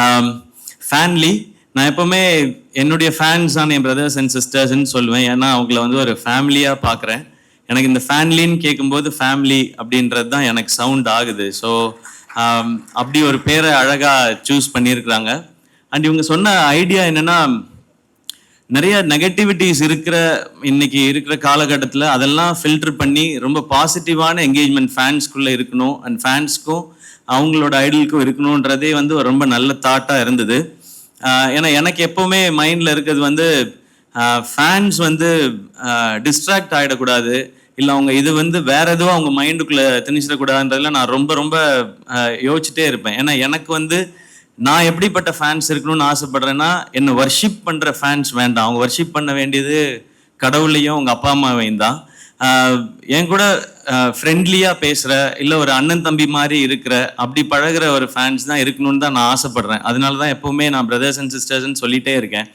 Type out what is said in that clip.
Um, ஃபேன்லி நான் எப்பவுமே என்னுடைய ஃபேன்ஸ் தான் என் பிரதர்ஸ் அண்ட் சிஸ்டர்ஸ்ன்னு சொல்லுவேன். ஏன்னா அவங்கள வந்து ஒரு ஃபேமிலியாக பார்க்குறேன். எனக்கு இந்த ஃபேன்லின்னு கேட்கும்போது ஃபேமிலி அப்படின்றது தான் எனக்கு சவுண்ட் ஆகுது. ஸோ um, அப்படி ஒரு பேரை அழகாக சூஸ் பண்ணியிருக்கிறாங்க. அண்ட் இவங்க சொன்ன ஐடியா என்னென்னா நிறைய நெகட்டிவிட்டிஸ் இருக்கிற இன்னைக்கு இருக்கிற காலகட்டத்தில் அதெல்லாம் ஃபில்டர் பண்ணி ரொம்ப பாசிட்டிவான என்கேஜ்மெண்ட் ஃபேன்ஸ்குள்ளே இருக்கணும். அண்ட் ஃபேன்ஸ்க்கும் அவங்களோட ஐடலுக்கும் இருக்கணுன்றதே வந்து ஒரு ரொம்ப நல்ல தாட்டாக இருந்தது. ஏன்னா எனக்கு எப்போவுமே மைண்டில் இருக்கிறது வந்து ஃபேன்ஸ் வந்து டிஸ்ட்ராக்ட் ஆகிடக்கூடாது இல்லை அவங்க இது வந்து வேற எதுவும் அவங்க மைண்டுக்குள்ளே திணிச்சிடக்கூடாதுன்றதுல நான் ரொம்ப ரொம்ப யோசிச்சுட்டே இருப்பேன். ஏன்னா எனக்கு வந்து நான் எப்படிப்பட்ட ஃபேன்ஸ் இருக்கணும்னு ஆசைப்படுறேன்னா என்னை வர்ஷிப் பண்ணுற ஃபேன்ஸ் வேண்டாம். அவங்க வர்ஷிப் பண்ண வேண்டியது கடவுளையும் அவங்க அப்பா அம்மாவையும் தான். என் கூட ஃப்ரெண்ட்லியாக பேசுகிற இல்லை ஒரு அண்ணன் தம்பி மாதிரி இருக்கிற அப்படி பழகுற ஒரு ஃபேன்ஸ் தான் இருக்கணும்னு தான் நான் ஆசைப்பட்றேன். அதனால தான் எப்போவுமே நான் பிரதர்ஸ் அண்ட் சிஸ்டர்ஸ்ன்னு சொல்லிகிட்டே இருக்கேன்.